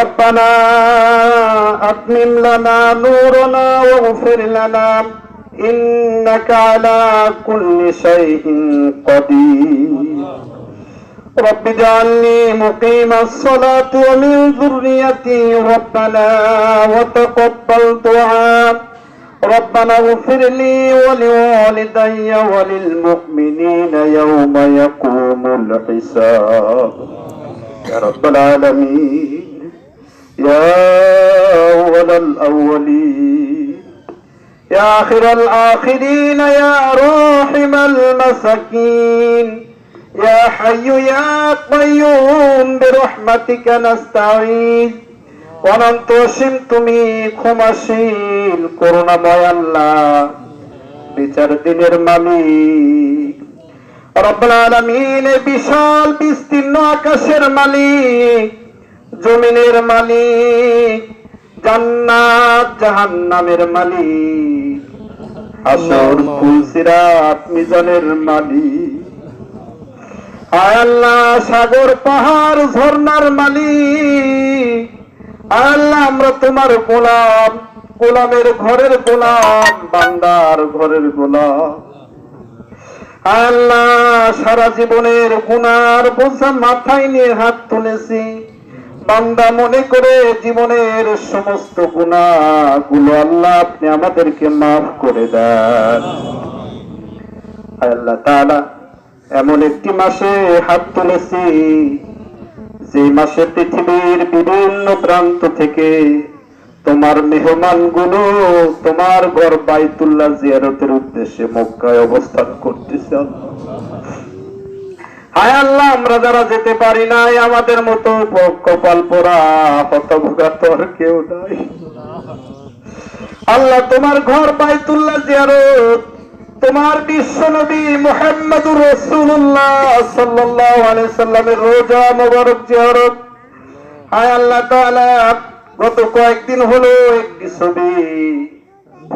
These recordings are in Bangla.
ربنا أتمم لنا نورنا واغفر لنا إنك على كل شيء قدير رب اجعلني مقيم الصلاة ومن ذريتي ربنا وتقبل دعاء ربنا اغفر لي ولوالدي وللمؤمنين يوم يقوم الحساب يا رب العالمين يا أول الأولين يا آخر الآخرين يا راحم المساكين يا حي يا قيوم برحمتك نستعين অনন্ত অসীম তুমি ক্ষমাশীল করুণাময় আল্লাহ বিচার দিনের মালিক রব্বুল আলামিন এই বিশাল বিস্তীর্ণ আকাশের মালিক জমিনের মালিক, জান্নাত, জাহান্নামের মালিক। আসর ফুলসিরাত মিজানের মালিক। আল্লাহ, সাগর, পাহাড়, ঝর্ণার মালিক। আল্লাহ, আমরা তোমার গোলাম, গোলামের ঘরের গোলাম, বান্দার ঘরের গোলাম। আল্লাহ, সারা জীবনের গুনার বোঝা মাথায় নিয়ে হাত তুলেছি। বান্দা মনে করে জীবনের সমস্ত গুণা গুলো আল্লাহ আপনি আমাদেরকে মাফ করে দেন আল্লাহ তাআলা, এমন একটি মাসে হাত তুলেছি, যে মাসে পৃথিবীর বিভিন্ন প্রান্ত থেকে তোমার মেহমানগুলো তোমার ঘর বাইতুল্লাহ জিয়ারতের উদ্দেশ্যে মক্কায় অবস্থান করতেছে। হায় আল্লাহ, আমরা যারা যেতে পারি নাই, আমাদের মতো কপাল পোড়া হতভোগা তোর কেউ নাই। আল্লাহ, তোমার ঘর বাইতুল্লাহ জিয়ারত, তোমার বিশ্ব নবী মোহাম্মদুর রসুল্লাহ সাল্লাল্লাহু আলাইহি সাল্লামের রোজা মোবারক জিয়ারত। হায় আল্লাহ তাআলা, গত কয়েকদিন হলো একটি ছবি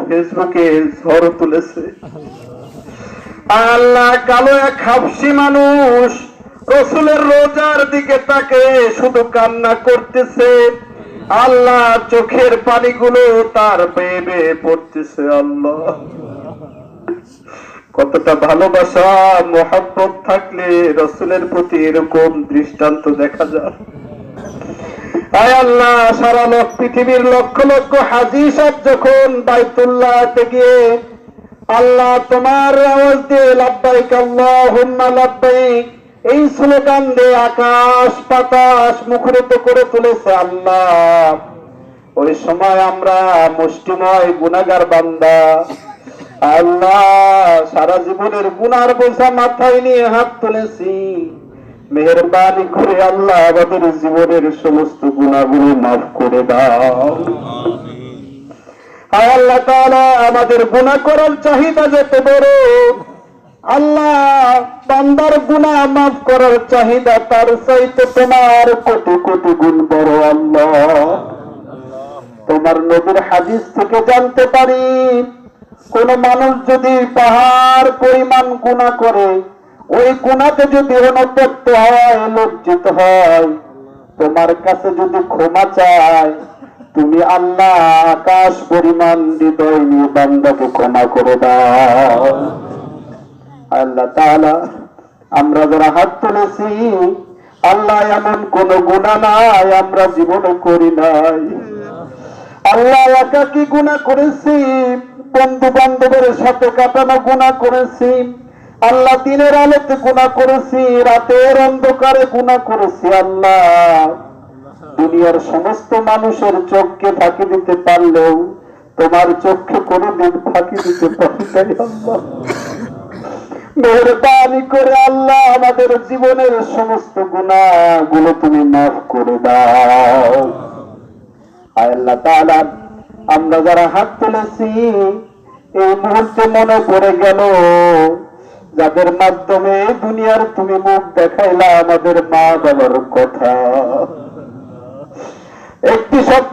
ফেসবুকে ঝড় তুলেছে। আল্লাহ কালো এক হাফসি মানুষ। রসুলের রোজার দিকে তাকে শুধু কান্না করতেছে। আল্লাহ চোখের পানিগুলো তার বেয়ে পড়তেছে, আল্লাহ। কতটা ভালোবাসা, মোহাব্বত থাকলে রসুলের প্রতি এরকম দৃষ্টান্ত দেখা যায়। আয় আল্লাহ, সারা লোক পৃথিবীর লক্ষ লক্ষ হাজি সব যখন বাইতুল্লাহ গিয়ে আল্লাহ তোমার আওয়াজ দিয়ে লাব্বাইক, আল্লাহুম্মা লাব্বাইক। এই স্লোগান দিয়ে আকাশ, বাতাস মুখরিত করে তুলেছে আল্লাহ। ওই সময় আমরা মুষ্টিময় গুনাগার বান্দা। আল্লাহ, সারা জীবনের গুনার বোঝা মাথায় নিয়ে হাত তুলেছি। মেহরবানি করে আল্লাহ আমাদের জীবনের সমস্ত গুণাগুলো মাফ করে দাও। আল্লাহ আমাদের গুনাহ করার চাহিদা যেতে বড়, আল্লাহ বান্দার গুনাহ মাফ করার চাহিদা তার চাইতে তোমার কোটি কোটি গুণ বড় আল্লাহ। তোমার নবীর হাদিস থেকে জানতে পারি, কোন মানুষ যদি পাহাড় পরিমাণ গুণা করে, ওই গুণাতে যদি অনুতপ্ত হয়, লজ্জিত হয়, তোমার কাছে যদি ক্ষমা চায় তুমি আল্লাহ আকাশ পরিমাণ নিয়ে বান্দাকে ক্ষমা করে দাও। আল্লাহ তাআলা, আমরা যারা হাত তুলেছি, আল্লাহ এমন কোন গুণা নাই, আমরা জীবনে করি নাই। আল্লাহ একা কি গুণা করেছি বন্ধু বান্ধবের সাথে কাটানো গুণা করেছি, আল্লাহ দিনের আলোতে গুণা করেছি, রাতের অন্ধকারে গুণা করেছি, আল্লাহ। দুনিয়ার সমস্ত মানুষের চোখকে ফাঁকি দিতে পারলেও তোমার চোখকে কোনোদিন ফাঁকি দিতে পারি মেহরবানি করে আল্লাহ আমাদের জীবনের সমস্ত গুণাগুলো তুমি মাফ করে দাও। আমরা যারা হাত তুলেছি, এই মুহূর্তে মনে পড়ে গেল, যাদের মাধ্যমে দুনিয়ার তুমি মুখ দেখাইলা আমাদের মা বাবার কথা। একটি শব্দ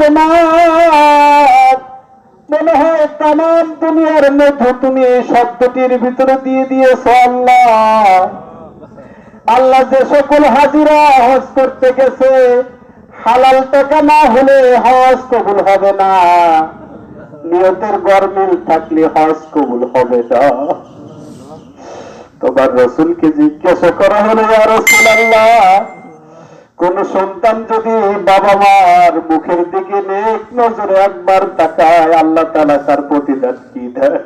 মনে হয় তাম দুনিয়ার মধ্যে তুমি এই শব্দটির ভিতরে দিয়ে দিয়েছ আল্লাহ। আল্লাহ যে সকল হাজিরা হজ করতে গেছে, হালাল টাকা না হলে হজ কবুল হবে না। নিয়তের গরমিল থাকলে হজ কবুল হবে না। তোমার রসুলকে জিজ্ঞাসা করা হলো রসুল আল্লাহ কোন সন্তান যদি বাবা মার মুখের দিকে নেক নজরে একবার তাকায়, আল্লাহ তালা তার প্রতিদান কি দেয়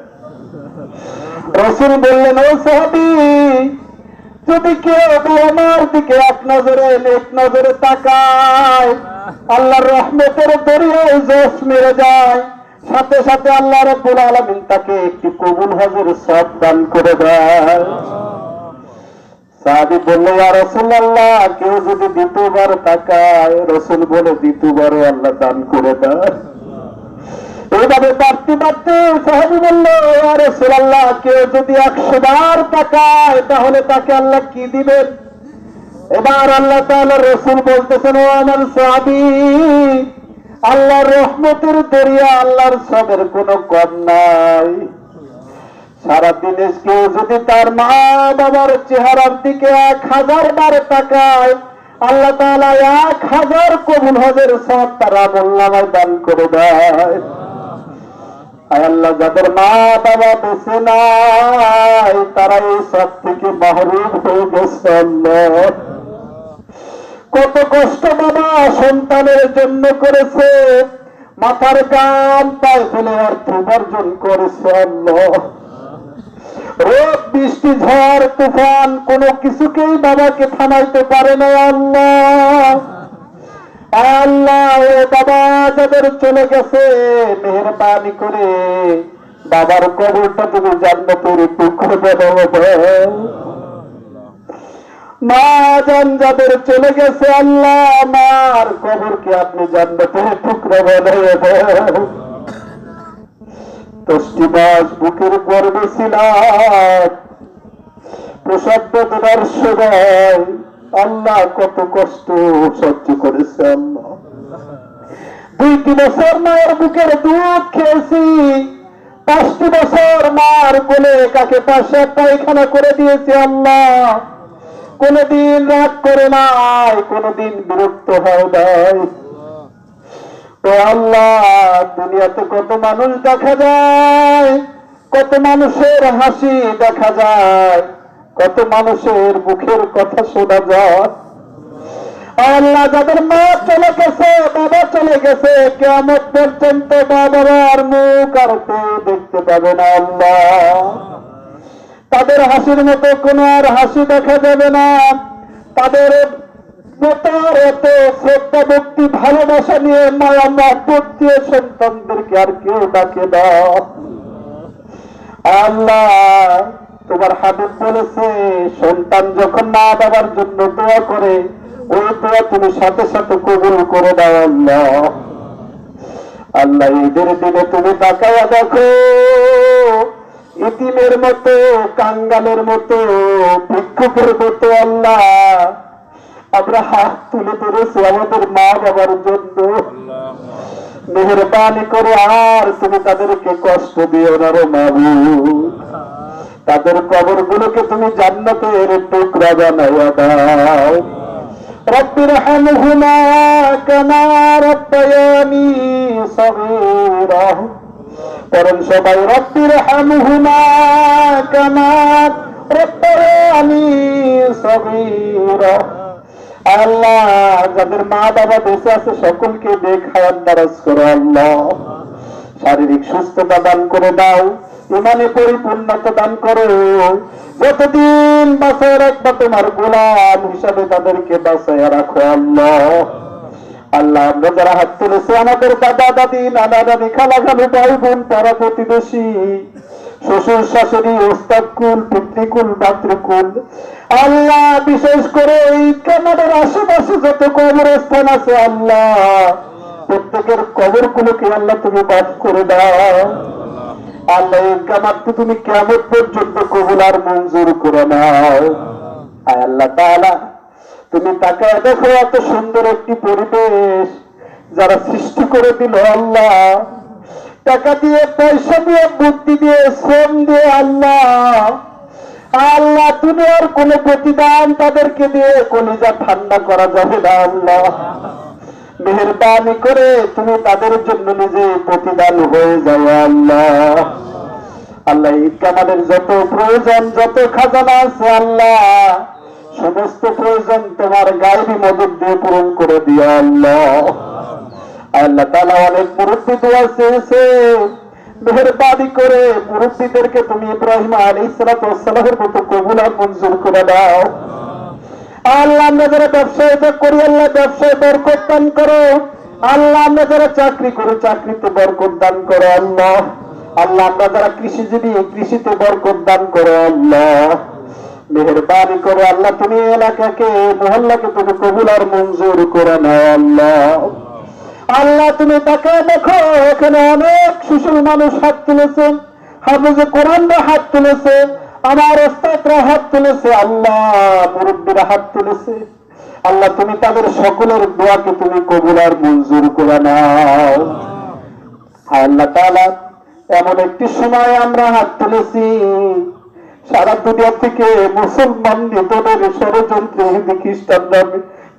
রসুল বললেন, ও সাহাবি, যদি কেউ আমার দিকে এক নজরে এক নজরে তাকায়, আল্লাহর রহমতের দরিয়ায় জোশ মেরে যায়, সাথে সাথে আল্লাহ রব্বুল আলমিন তাকে একটি কবুল হজের সব দান করে দেয়। সাহাবি বলল আর রসুল্লাহ কেউ যদি দ্বিতীয়বার তাকায়, রসুল বলে দ্বিতীয়বারও আল্লাহ দান করে দেয় এইভাবে বাড়তে বাড়তে সাহাবি বলল আর রসুল্লাহ কেউ যদি একশো বার তাকায়, তাহলে তাকে আল্লাহ কি দিবেন? এবার আল্লাহ তাআলা রসুল বলতেছেন, ও আমার সাহাবি, আল্লাহর রহমতের দরিয়া আল্লাহর সবের কোনো কম নাই। কেউ যদি তার মা বাবার চেহারার দিকে এক হাজার বার তাকায়, আল্লাহ তাআলা এক হাজার কবুল হজের সব তার আমল নামায় দান করে দেয়। আল্লাহ, যাদের মা বাবা নাই, তারা এই সব থেকে হয়ে কত কষ্ট বাবা সন্তানের জন্য করেছে, মাথার গাম পায়ে ফেলে অর্থ উপার্জন করেছে আল্লাহ। রোদ, বৃষ্টি, ঝড়, তুফান, কোনো কিছুকেই বাবাকে থামাইতে পারে না আল্লাহ। আল্লাহ ও বাবা যাদের চলে গেছে, মেহরবানি করে বাবার কবরটা তুমি জান্নাতের টুকরো বানাও মা জান যাদের চলে গেছে আল্লাহ আমার কবরকে আপনি জান্নাতের টুকরো বানাও দশটি মাস বুকের গর্বে ছিলাম প্রসাদ সময় আল্লাহ কত কষ্ট সহ্য করেছে আল্লাহ। দুইটি বছর মায়ের বুকের দুধ খেয়েছি। পাঁচটি বছর মার কোলে কাকে পাশে পায়খানা করে দিয়েছে আল্লাহ। কোনদিন রাগ করে নাই, কোনদিন বিরক্ত হয় নাই। দুনিয়াতে কত মানুষ দেখা যায়, কত মানুষের হাসি দেখা যায়, কত মানুষের মুখের কথা শোনা যায়। আল্লাহ যাদের মা চলে গেছে, বাবা চলে গেছে কেমন পর্যন্ত বাবার মুখ আর দেখতে পাবে না আল্লাহ। তাদের হাসির মতো কোনো আর হাসি দেখা যাবে না। তাদের নেতার এত শ্রদ্ধা ভক্তি ভালোবাসা নিয়ে মায়া মহব্বত দিয়ে সন্তানদেরকে আর কেউ ডাকে দাও আল্লাহ, তোমার হাবিব বলেছে, সন্তান যখন মা বাবার জন্য দোয়া করে, ওই দোয়া তুমি সাথে সাথে কবুল করে দাও আল্লাহ। আল্লাহ, ঈদের দিনে তুমি তাকায়া দেখো, ইতিমের মতো, কাঙ্গালের মতো, ভিক্ষুকের মতো আল্লাহ। আমরা হাত তুলে ধরেছি আমাদের মা বাবার জন্য। মেহরবানি করে আর তুমি তাদেরকে কষ্ট দিও না রে মাবু তাদের কবর গুলোকে তুমি জান্নাতের টুকরা বানাইয়া দাও। রব্বির হামহুমা কামা রব্বায়ানি সগীরা। পরম সবাই রব্বির হামহুমা কামা রব্বায়ানি সগীরা। আল্লাহ, যাদের মা বাবা বেঁচে আছে সকলকে দেখায় দারাজ করো আল্লাহ। শারীরিক সুস্থতা দান করে দাও, ইমানে পরিপূর্ণতা দান করো। যতদিন বাসায় রাখবা তোমার গোলাম হিসাবে তাদেরকে বাসায় রাখো আল্লাহ। আল্লাহ, আমরা যারা হাত তুলেছে, আমাদের দাদা, দাদি, নানা দাদি খালা খালু ভাই বোন পাড়া প্রতিবেশী। শ্বশুর শাশুড়ি, ওস্তাদ কুল পিতৃকুল মাতৃকুল আল্লাহ, বিশেষ করে এই কানাডার আশেপাশে যত কবরস্থান আছে, আল্লাহ, প্রত্যেকের কবর গুলোকে আল্লাহ তুমি মাফ করে দাও। আল্লাহ, এই কামাতকে তুমি কেমন পর্যন্ত কবুল আর মঞ্জুর করে নাও। আল্লাহ তাআলা, তুমি তাকে দেখো এত সুন্দর একটি পরিবেশ যারা সৃষ্টি করে দিল আল্লাহ। টাকা দিয়ে, পয়সা দিয়ে, বুদ্ধি দিয়ে, শ্রম দিয়ে আল্লাহ। আল্লাহ, দুনিয়ার কোন প্রতিদান তাদেরকে দিয়ে কলিজা ঠান্ডা করা যাবে না আল্লাহ। মেহরবানি করে তুমি তাদের জন্য নিজে প্রতিদান হয়ে যাও আল্লাহ। আল্লাহ ঈদকে আমাদের যত প্রয়োজন, যত খাজানা আছে আল্লাহ, সমস্ত প্রয়োজন তোমার গায়েবী মদত দিয়ে পূরণ করে দিও আল্লাহ। আল্লাহ তালা অনেক মেহরবানি করে তুমি ইব্রাহিম আলী মতো কবুল মঞ্জুর করে দাও। আল্লাহ করি, আল্লাহ ব্যবসায় বরকত দান করো। আল্লাহ, আমরা যারা চাকরি করি, চাকরিতে বরকত দান করো, আল্লাহ। আল্লাহ, আমরা যারা কৃষিজীবী কৃষিতে বরকত দান করো, আল্লাহ। মেহরবানি করে, আল্লাহ, তুমি এলাকাকে, মহল্লাকে তুমি কবুল আর মঞ্জুর করে নাও, আল্লাহ। আল্লাহ, তুমি তাকে দেখো, এখানে অনেক শিশু মানুষ হাত তুলেছে, হাফিজে কোরআনরা হাত তুলেছে, আমার ওস্তাদরা হাত তুলেছে, আল্লাহ, মুরব্বীরা হাত তুলেছে। আল্লাহ, তুমি তাদের সকলের দোয়াকে তুমি কবুল আর মঞ্জুর করে নাও। আল্লাহ তাআলা, এমন একটি সময় আমরা হাত তুলেছি, সারা দুনিয়া থেকে মুসলমান নিধনের ষড়যন্ত্রে হিন্দু খ্রিস্টানরা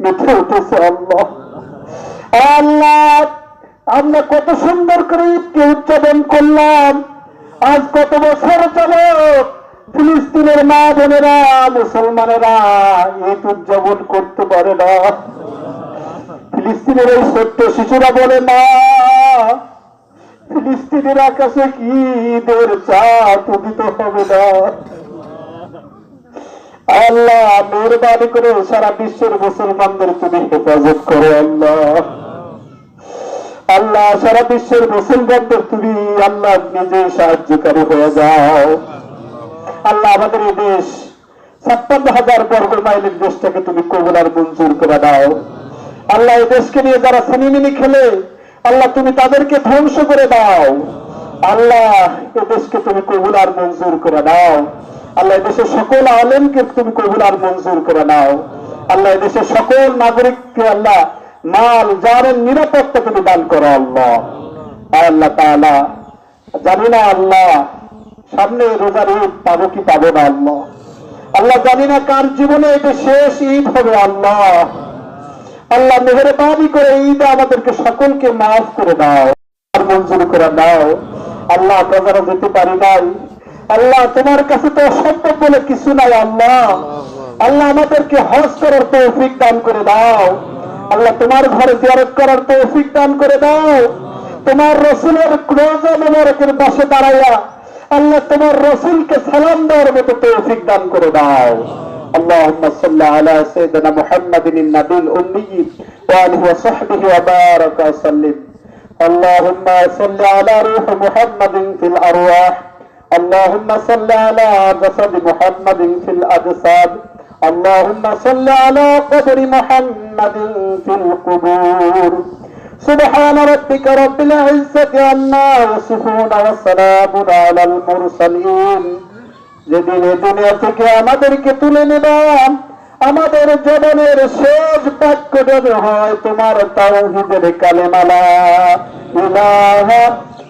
মেতে উঠেছে, আল্লাহ। আমরা কত সুন্দর করে ঈদকে উদযাপন করলাম। আজ কত বছর চলো ফিলিস্তিনের মা বোনেরা, মুসলমানেরা ঈদ উদযাপন করতে পারে না। ফিলিস্তিনের এই ছোট্ট শিশুরা বলে না ফিলিস্তিনের আকাশে কি ঈদের চাঁদ উদিত হবে না? আল্লাহ, মেহরবানি করে সারা বিশ্বের মুসলমানদের তুমি হেফাজত করো, আল্লাহ। আল্লাহ, সারা বিশ্বের মুসলমানদের তুমি আল্লাহ নিজে সাহায্যকারী হয়ে যাও। আল্লাহ, আমাদের এই দেশ ছাপ্পান্ন হাজার বর্গ মাইলের দেশটাকে তুমি কবুল আর মঞ্জুর করে দাও। আল্লাহ, এই দেশকে নিয়ে যারা সিনেমিনি খেলে, আল্লাহ, তুমি তাদেরকে ধ্বংস করে দাও। আল্লাহ এ দেশকে তুমি কবুল আর মঞ্জুর করে দাও। আল্লাহ দেশের সকল আলেমকে তুমি কবুল আর মঞ্জুর করে নাও। আল্লাহ দেশের সকল নাগরিককে আল্লাহ মাল জানের নিরাপত্তা তুমি দান করো আল্লাহ। আল্লাহ তাআলা জানি না আল্লাহ সামনে রোজার ঈদ পাবো কি পাবো না আল্লাহ। আল্লাহ জানি না কার জীবনে এটা শেষ ঈদ হবে আল্লাহ। আল্লাহ মেহরবানি করে ঈদ আমাদেরকে সকলকে মাফ করে দাও, আর মঞ্জুর করে দাও আল্লাহ আমরা যারা যেতে পারি নাই আল্লাহ তোমার কাছে তো অসম্ভব বলে কিছু নাই আল্লাহ আল্লাহ আমাদেরকে হজ করার তৌফিক দান করে দাও আল্লাহ তোমার ঘরে জিয়ারত করার তৌফিক দান করে দাও তোমার রসুলের রোজা মোবারকের পাশে দাঁড়াইয়া আল্লাহ তোমার রসুলকে সালাম দেওয়ার মতো তৌফিক দান করে দাও اللهم صل على سيدنا محمد النبي الأمي وآله وصحبه وبارك وسلم اللهم صل على روح محمد في الأرواح اللهم صل على جسد محمد في الأجساد اللهم صل على قبر محمد في القبور سبحان ربك رب العزة عما يصفون وسلام على المرسلين যেদিন এই দুনিয়া থেকে আমাদেরকে তুলে নিলাম আমাদের জীবনের শেষ বাক্য যদি হয় তোমার তাওহীদের কালেমালা ইলাহা